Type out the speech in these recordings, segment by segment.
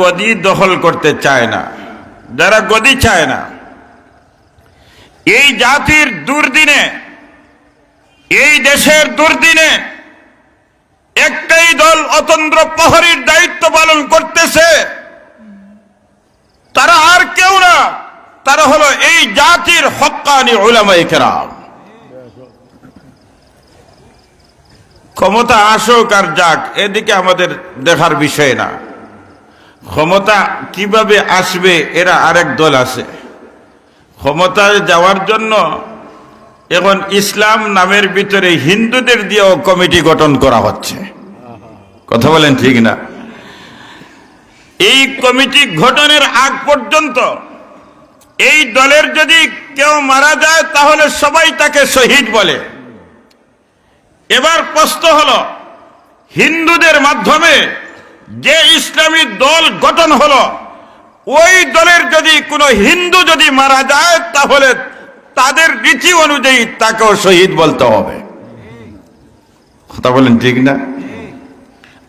গদি দখল করতে চায় না, যারা গদি চায় না। এই জাতির দুর্দিনে, এই দেশের দুর্দিনে একটাই দল অতন্দ্র প্রহরীর দায়িত্ব পালন করতেছে। তারা আর কেউ না, তারা হলো এই জাতির হক্কানি ওলামাই কেরাম। ক্ষমতা আসুক আর যাক, এদিকে আমাদের দেখার বিষয় না। ক্ষমতা কীভাবে আসবে, এরা আরেক দল আছে। ক্ষমতায় যাওয়ার জন্য এখন ইসলাম নামের ভিতরে হিন্দুদের দিয়েও কমিটি গঠন করা হচ্ছে। কথা বলেন ঠিক না? এই কমিটি গঠনের আগ পর্যন্ত এই দলের যদি কেউ মারা যায়, তাহলে সবাই তাকে শহীদ বলে। এবার প্রশ্ন হল, হিন্দুদের মাধ্যমে যে ইসলামী দল গঠন হলো, ওই দলের যদি কোনো হিন্দু যদি মারা যায়, তাহলে তাদের রীতি অনুযায়ী তাকেও শহীদ বলতে হবে। কথা বলেন ঠিক না?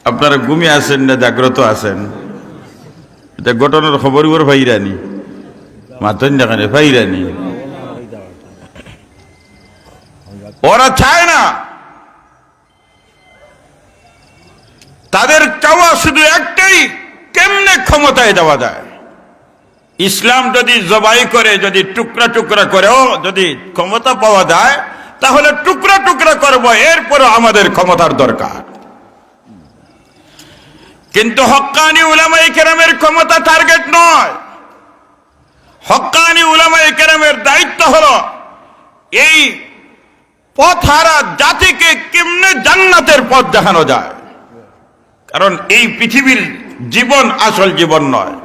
আপনারা ঘুমিয়ে আছেন না, জাগ্রত আছেন। এটা ঘটনার খবর ওর ভাইরানি। মাতন দেখানে ভাইরানি। ওরা চায় না তাদের চাওয়া শুধু একটাই, কেমনে ক্ষমতায় দেওয়া যায়? ইসলাম যদি জবাই করে, যদি টুকরা টুকরা করেও যদি ক্ষমতা পাওয়া যায়, তাহলে টুকরা টুকরা করব এরপরে আমাদের ক্ষমতার দরকার। কিন্তু হকানি উলামাই কেরামের ক্ষমতা টার্গেট নয়। হক্কানি উলামাই কেরামের দায়িত্ব হলো এই পথ হারা জাতিকে কেমনে জান্নাতের পথ দেখানো যায়? কারণ এই পৃথিবীর জীবন আসল জীবন নয়।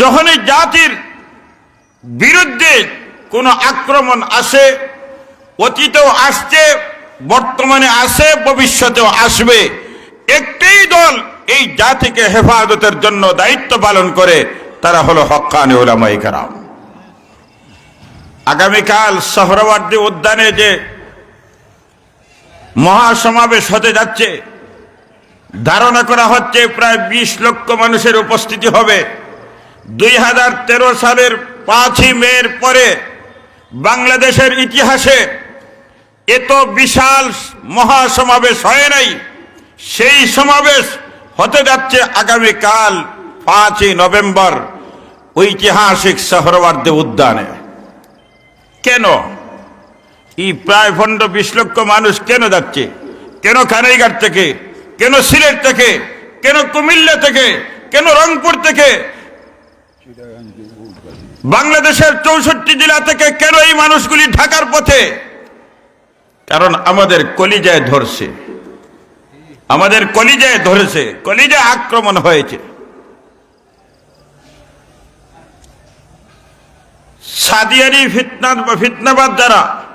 যখনই জাতির বিরুদ্ধে কোনো আক্রমণ আসে, অতীতেও আসছে, বর্তমানে আসে, ভবিষ্যতেও আসবে, একটাই দল এই জাতিকে হেফাজতের জন্য দায়িত্ব পালন করে, তারা হলো হক্কানি ওলামাই কারাম। আগামীকাল সহরওয়ার্দী উদ্যানে যে মহাসমাবেশ হতে যাচ্ছে। ধারণা করা হচ্ছে প্রায় বিশ লক্ষ মানুষের উপস্থিতি হবে। দুই হাজার তেরো সালের পাঁচই মের পরে বাংলাদেশের ইতিহাসে এত বিশাল মহাসমাবেশ হয় নাই। সেই সমাবেশ হতে যাচ্ছে আগামীকাল পাঁচই নভেম্বর ঐতিহাসিক শহরবার্দে উদ্যানে। কেন? এই প্রায় ফন্ড বিশ লক্ষ মানুষ কেন যাচ্ছে? কেন কানাইঘাট থেকে? কেন সিলেট থেকে? কেন কুমিল্লা থেকে? কেন রংপুর থেকে? বাংলাদেশের চৌষট্টি জেলা থেকে কেন এই মানুষগুলি ঢাকার পথে? কারণ আমাদের কলিজায় ধরছে। আমাদের কলিজায় ধরেছে। কলিজায় আক্রমণ হয়েছে। সাদিয়ারি ফিতনা ফিতনাবাদ দ্বারা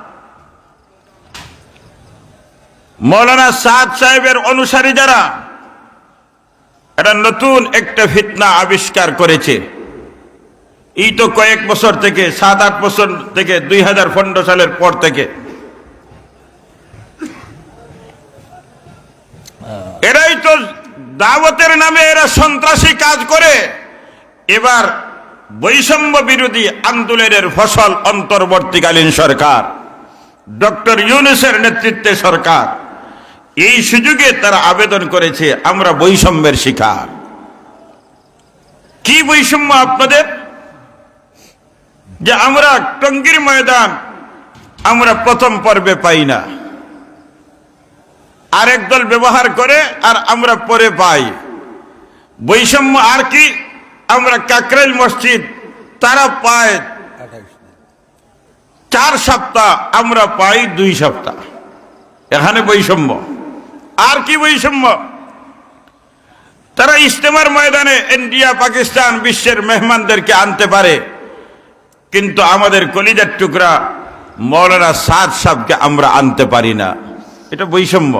মৌলানা সাদ সাহেবের অনুসারী যারা, এটা নতুন একটা ফিতনা আবিষ্কার করেছে। এই তো কয়েক বছর থেকে, সাত আট বছর থেকে, দুই হাজার পনেরো সালের পর থেকে। এরাই তো দাওয়াতের নামে এরা সন্ত্রাসী কাজ করে। এবার বৈষম্য বিরোধী আন্দোলনের ফসল অন্তর্বর্তীকালীন সরকার, ডক্টর ইউনুসের নেতৃত্বে সরকার। এই সুযোগে তারা আবেদন করেছে, আমরা বৈষম্যের শিকার। কি বৈষম্য আপনাদের? যে আমরা টঙ্গির ময়দান, আমরা প্রথম পর্বে পাই না। আরেক দল ব্যবহার করে আর আমরা পরে পাই। বৈষম্য আর কি? আমরা কাকরাইল মসজিদ, তারা পায় চার সপ্তাহ, আমরা পাই দুই সপ্তাহ। এখানে বৈষম্য। আর কি বৈষম্য? তারা ইস্তেমার ময়দানে ইন্ডিয়া, পাকিস্তান, বিশ্বের মেহমানদেরকে আনতে পারে, কিন্তু আমাদের কলিজার টুকরা মৌলানা সাদ সাহকে আমরা আনতে পারি না। এটা বৈষম্য।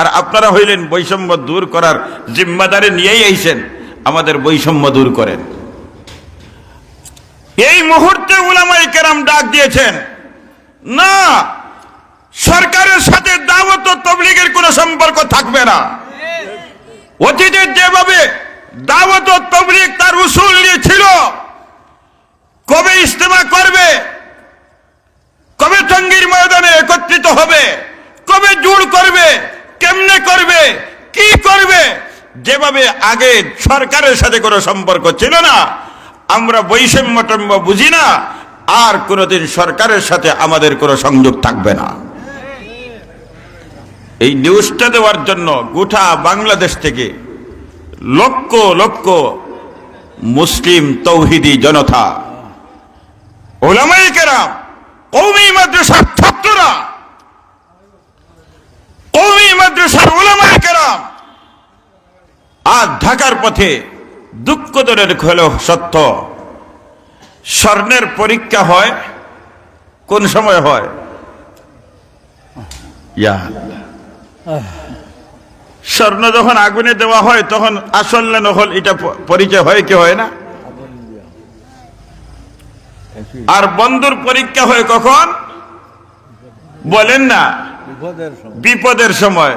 আর আপনারা হইলেন বৈষম্য দূর করার জিম্মাদারি নিয়েই আইছেন, আমাদের বৈষম্য দূর করেন। এই মুহূর্তে উলামাই কেরাম ডাক দিয়েছেন, না সরকারের সাথে দাওয়াত তবলিগের কোনো সম্পর্ক থাকবে না। অতীতে যেভাবে দাওয়াত তবলিগ তার উসুল নিয়ে ছিল কবে ইস্তেমা করবে, কবে টঙ্গীর ময়দানে একত্রিত হবে, কবে জুড় করবে, কেমনে করবে, কি করবে, যেভাবে আগে সরকারের সাথে কোনো সম্পর্ক ছিল না, আমরা বৈষম্য টম্য বুঝি না, আর কোনোদিন সরকারের সাথে আমাদের কোনো সংযোগ থাকবে না। এই নিউজটা দেওয়ার জন্য গোটা বাংলাদেশ থেকে লক্ষ লক্ষ মুসলিম তৌহিদি জনতা ওলামাই কেরাম মাদ্রাসার কেরাম ঢাকার পথে সত্য স্বর্ণের পরীক্ষা হয়, কোন সময় হয়। স্বর্ণ যখন আগুনে দেওয়া হয় তখন আসল না নকল এটা পরিচয় হয় কি হয় না? আর বন্ধুর পরীক্ষা হয় কখন? বলেন না। বিপদের সময়। বিপদের সময়।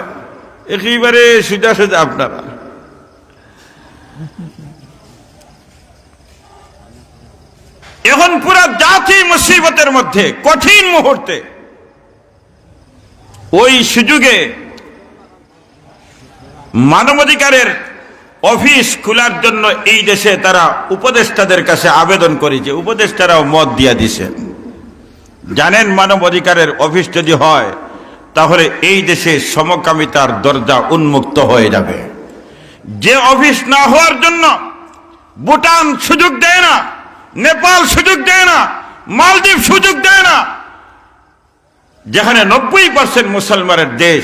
একেবারে সোজা সোজা আপনারা। এখন পুরা জাতি মুসিবতের মধ্যে কঠিন মুহূর্তে। ওই সুযোগে মানবাধিকারের অফিস খোলার জন্য এই দেশে তারা উপদেষ্টাদের কাছে আবেদন করেছে। উপদেষ্টারাও মত দিয়া দিছেন জানেন মানব অধিকারের অফিস যদি হয়, তাহলে এই দেশে সমকামিতার দরজা উন্মুক্ত হয়ে যাবে। যে অফিস না হওয়ার জন্য ভুটান সুযোগ দেয় না, নেপাল সুযোগ দেয় না, মালদ্বীপ সুযোগ দেয় না, যেখানে নব্বই পার্সেন্ট মুসলমানের দেশ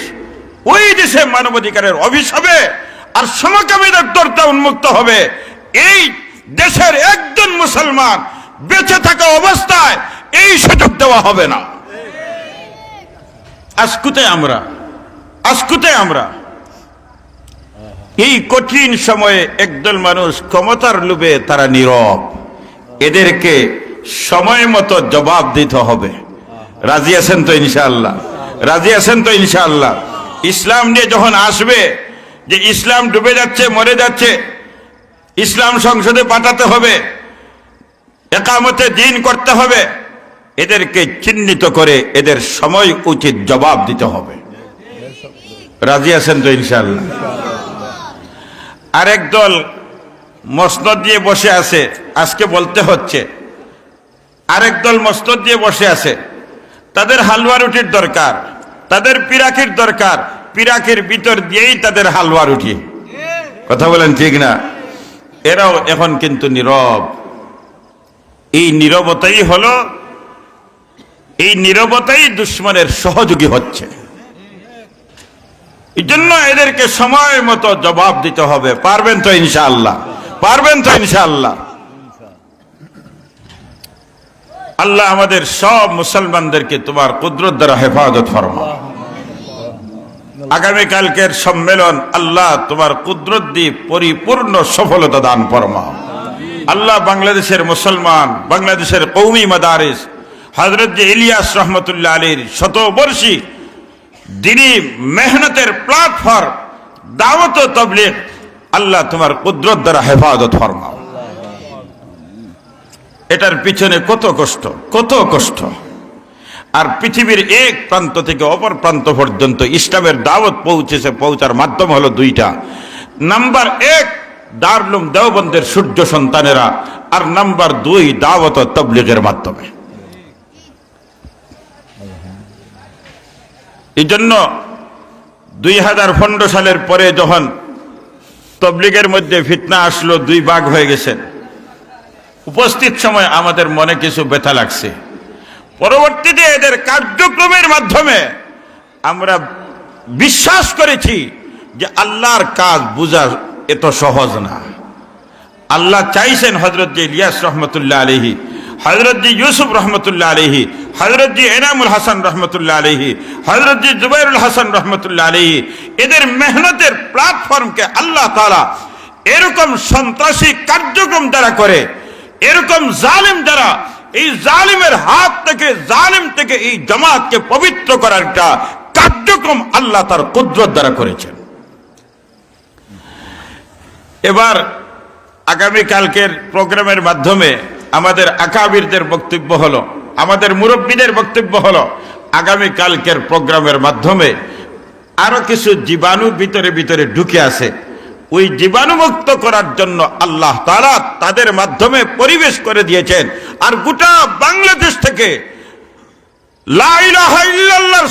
ওই দেশে মানবাধিকারের হবে আর সমকামীদের দরজা উন্মুক্ত হবে। এই দেশের একজন মুসলমান বেঁচে থাকা অবস্থায় এই সুযোগ দেওয়া হবে না। আজকুতে আমরা আজকুতে আমরা এই কঠিন সময়ে একদল মানুষ ক্ষমতার লোভে তারা নীরব। এদেরকে সময় মতো জবাব দিতে হবে। রাজি আছেন তো ইনশাআল্লাহ? রাজি আছেন তো ইনশাআল্লাহ? ইসলাম নিয়ে যখন আসবে, যে ইসলাম ডুবে যাচ্ছে, মরে যাচ্ছে, ইসলাম সংসদে পাঠাতে হবে, একামতে দিন করতে হবে, এদেরকে চিহ্নিত করে এদের সময় উচিত জবাব দিতে হবে। রাজি আছেন তো ইনশাআল্লাহ? আরেক দল মসনদ দিয়ে বসে আছে, আজকে বলতে হচ্ছে, আরেক দল মসনদ দিয়ে বসে আছে, তাদের হালুয়া রুটির দরকার। তাদের পিরাকির দরকার। পিরাকির ভিতর দিয়েই তাদের হালুয়া রুটি। কথা বলেন ঠিক না? এরাও এখন কিন্তু নীরব। এই নীরবতাই হলো, এই নীরবতাই দুশ্মনের সহযোগী হচ্ছে। এই জন্য এদেরকে সময় মতো জবাব দিতে হবে। পারবেন তো ইনশাআল্লাহ। পারবেন তো ইনশাআল্লাহ। আল্লাহ আমাদের সব মুসলমানদেরকে তোমার কুদরত দ্বারা হেফাজত ফরমা। আগামীকালকের সম্মেলন আল্লাহ তোমার কুদরত দিয়ে পরিপূর্ণ সফলতা দান ফরমাও আল্লাহ বাংলাদেশের মুসলমান, বাংলাদেশের কৌমি মাদারিস হজরত ইলিয়াস রহমতুল্লাহ আলীর শতবর্ষী দিনী মেহনতের প্ল্যাটফর্ম দাওয়াত ও তবলিগ, আল্লাহ তোমার কুদরত দ্বারা হেফাজত ফরমাও এটার পিছনে কত কষ্ট কত কষ্ট। আর পৃথিবীর এক প্রান্ত থেকে অপর প্রান্ত পর্যন্ত ইসলামের দাওয়াত পৌঁছেছে, পৌঁছার মাধ্যম হলো দুইটা। নাম্বার এক, দারলুম দেওবন্দের সূর্য সন্তানেরা, আর নাম্বার দুই, দাওয়াত তবলিগের মাধ্যমে। এই জন্য দুই হাজার পনেরো সালের পরে যখন তবলিগের মধ্যে ফিতনা আসলো, দুই ভাগ হয়ে গেছেন উপস্থিত সময় আমাদের মনে কিছু ব্যথা লাগছে। পরবর্তীতে এদের কার্যক্রমের মাধ্যমে আমরা বিশ্বাস করেছি যে আল্লাহর কাজ বোঝা এত সহজ না। আল্লাহ চাইছেন হজরত জি ইলিয়াস রহমতুল্লাহ আলহি হজরত জি ইউসুফ রহমতুল্লাহ আলহি হজরত জি এনামুল হাসান রহমতুল্লাহ আলহি হজরত জি জুবাইরুল হাসান রহমতুল্লাহ আলহি এদের মেহনতের প্ল্যাটফর্মকে আল্লাহ তালা এরকম সন্ত্রাসী কার্যক্রম দ্বারা করে এরকম জালিম দ্বারা এই জালিমের হাত থেকে, জালিম থেকে এই জামাতকে পবিত্র করার একটা কার্যক্রম আল্লাহ তার কুদরত দ্বারা করেছেন। এবার আগামীকালকের প্রোগ্রামের মাধ্যমে আমাদের আকাবিরদের বক্তব্য হলো, আমাদের মুরব্বীদের বক্তব্য হলো, আগামীকালকের প্রোগ্রামের মাধ্যমে আরও কিছু জীবাণু ভিতরে ভিতরে ঢুকে আছে। ওই জীবাণুমুক্ত করার জন্য আল্লাহ তারা তাদের মাধ্যমে পরিবেশ করে দিয়েছেন আর গোটা বাংলাদেশ থেকে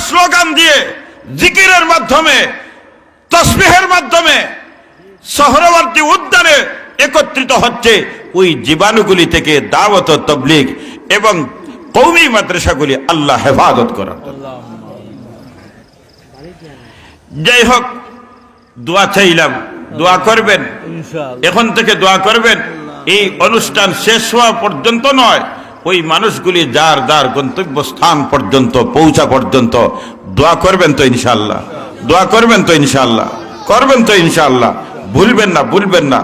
স্লোগান দিয়ে জিকিরের মাধ্যমে, তসবিহের মাধ্যমে শহরবর্তী উদ্যানে একত্রিত হচ্ছে ওই জীবাণুগুলি থেকে দাওয়াত তবলিগ এবং কৌমি মাদ্রাসাগুলি আল্লাহ হেফাজত করার। যাই হোক, দোয়া চাইলাম দোয়া করবেন। এখন থেকে দোয়া করবেন। এই অনুষ্ঠান শেষ হওয়া পর্যন্ত নয় ওই মানুষগুলি যার যার গন্তব্য স্থান পর্যন্ত পৌঁছা পর্যন্ত দোয়া করবেন তো ইনশাল্লাহ দোয়া করবেন তো ইনশাল্লাহ করবেন তো ইনশাল্লাহ ভুলবেন না ভুলবেন না।